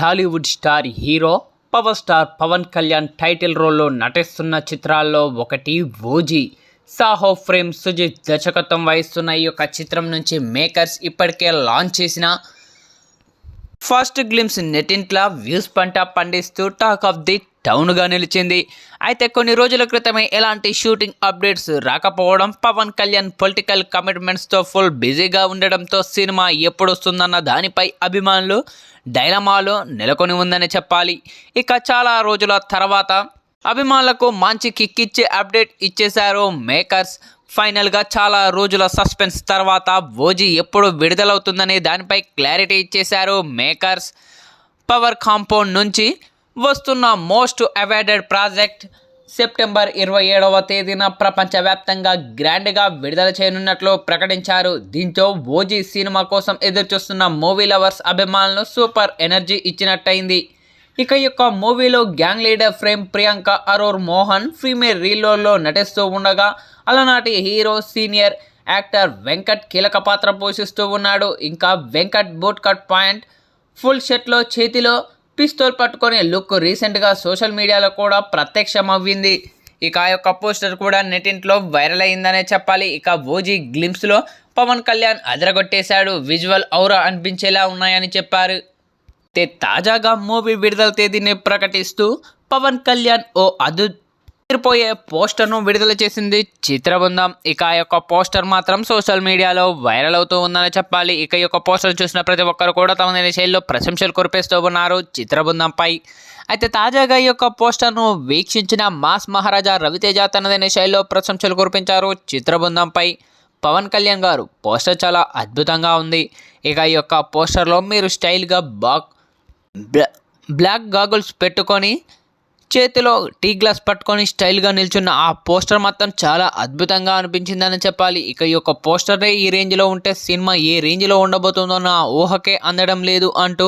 Tollywood star hero power star Pawan Kalyan title రోల్లో నటిస్తున్న చిత్రాల్లో ఒకటి ఓజీ. సాహో ఫ్రేమ్ సుజిత్ దర్శకత్వం వహిస్తున్న ఈ యొక్క చిత్రం నుంచి మేకర్స్ ఇప్పటికే లాంచ్ చేసిన ఫస్ట్ గ్లిమ్స్ నెటింట్లా వ్యూస్ పంట పండిస్తూ టాక్ ఆఫ్ ది టౌన్గా నిలిచింది. అయితే కొన్ని రోజుల క్రితమే ఎలాంటి షూటింగ్ అప్డేట్స్ రాకపోవడం పవన్ కళ్యాణ్ పొలిటికల్ కమిట్మెంట్స్తో ఫుల్ బిజీగా ఉండడంతో సినిమా ఎప్పుడొస్తుందన్న దానిపై అభిమానులు డైలమాలో నెలకొని ఉందని చెప్పాలి. ఇక చాలా రోజుల తర్వాత అభిమానులకు మంచి కిక్కిచ్చే అప్డేట్ ఇచ్చేశారు మేకర్స్. ఫైనల్గా చాలా రోజుల సస్పెన్స్ తర్వాత ఓజీ ఎప్పుడు విడుదలవుతుందనే దానిపై క్లారిటీ ఇచ్చేశారు మేకర్స్. పవర్ కాంపౌండ్ నుంచి వస్తున్న మోస్ట్ అవార్డెడ్ ప్రాజెక్ట్ సెప్టెంబర్ ఇరవై ఏడవ తేదీన ప్రపంచవ్యాప్తంగా గ్రాండ్గా విడుదల చేయనున్నట్లు ప్రకటించారు. దీంతో ఓజీ సినిమా కోసం ఎదురుచూస్తున్న మూవీ లవర్స్ అభిమానులు సూపర్ ఎనర్జీ ఇచ్చినట్టయింది. ఇక ఈ యొక్క మూవీలో gang leader fame Priyanka Arul Mohan female రీలోల్లో నటిస్తూ ఉండగా అలనాటి హీరో సీనియర్ యాక్టర్ వెంకట్ కీలక పాత్ర పోషిస్తూ ఉన్నాడు. ఇంకా Venkat boot cut point full షర్ట్లో చేతిలో పిస్తోల్ పట్టుకొని లుక్ రీసెంట్గా సోషల్ మీడియాలో కూడా ప్రత్యక్షమవ్వింది. ఇక ఆ యొక్క పోస్టర్ కూడా నెటింట్లో వైరల్ అయిందనే చెప్పాలి. ఇక ఓజీ గ్లిమ్స్లో పవన్ కళ్యాణ్ అదరగొట్టేశాడు. విజువల్ ఔరా అనిపించేలా ఉన్నాయని చెప్పారు. అయితే తాజాగా మూవీ విడుదల తేదీని ప్రకటిస్తూ పవన్ కళ్యాణ్ ఓ అదు పోయే పోస్టర్ను విడుదల చేసింది చిత్రబృందం. ఇక ఆ యొక్క పోస్టర్ మాత్రం సోషల్ మీడియాలో వైరల్ అవుతూ ఉందని చెప్పాలి. ఇక ఈ యొక్క పోస్టర్ చూసిన ప్రతి ఒక్కరు కూడా తమ శైలిలో ప్రశంసలు కురిపిస్తూ ఉన్నారు చిత్రబృందంపై. అయితే తాజాగా ఈ యొక్క పోస్టర్ను వీక్షించిన మాస్ మహారాజా రవితేజ తనదైన శైలిలో ప్రశంసలు కురిపించారు చిత్రబృందంపై. పవన్ కళ్యాణ్ గారు పోస్టర్ చాలా అద్భుతంగా ఉంది. ఇక ఈ యొక్క పోస్టర్లో మీరు స్టైల్గా బాగ్ బ్లాక్ గాగుల్స్ పెట్టుకొని చేతిలో టీ గ్లాస్ పట్టుకొని స్టైల్గా నిల్చున్న ఆ పోస్టర్ మొత్తం చాలా అద్భుతంగా అనిపించిందని చెప్పాలి. ఇక ఈ యొక్క పోస్టరే ఈ రేంజ్లో ఉంటే సినిమా ఏ రేంజ్లో ఉండబోతుందో నా ఊహకే అందడం లేదు అంటూ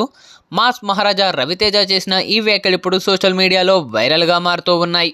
మాస్ మహారాజా రవితేజ చేసిన ఈ వ్యాఖ్యలు ఇప్పుడు సోషల్ మీడియాలో వైరల్గా మారుతూ ఉన్నాయి.